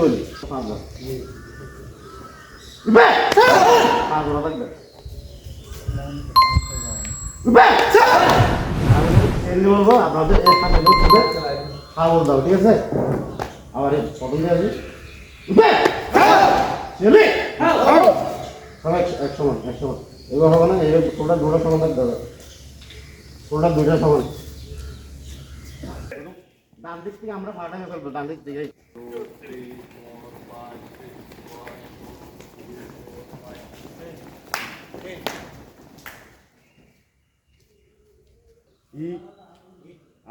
হলি পাঁচ হাজার থাকবে ঠিক আছে? আবার এই পছন্দ আছে চলে। সবাই এবার হবে না এবার তোমরা দুটো সমান থাকতে হবে। দুটো সমান। ডান দিক আমরা ফাটাই ফেলব ডান দিক থেকে। ই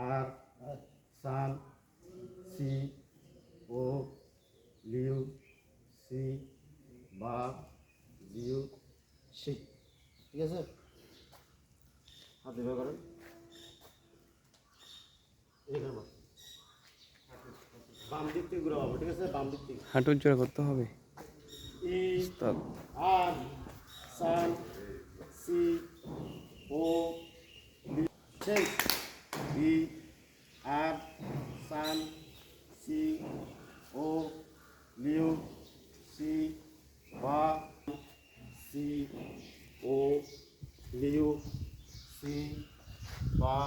আর সান সি ও লিউ সি বা জিউ সি ঠিক আছে হাত দিবে করেন বাম দিক থেকে ঘুরে ঠিক আছে? বাম দিক থেকে। হাঁটুর জোড়া করতে হবে। ই আর সান সি ও সেই বি আর সান সি ও লিউ সি বা সি ও লিউ সি বা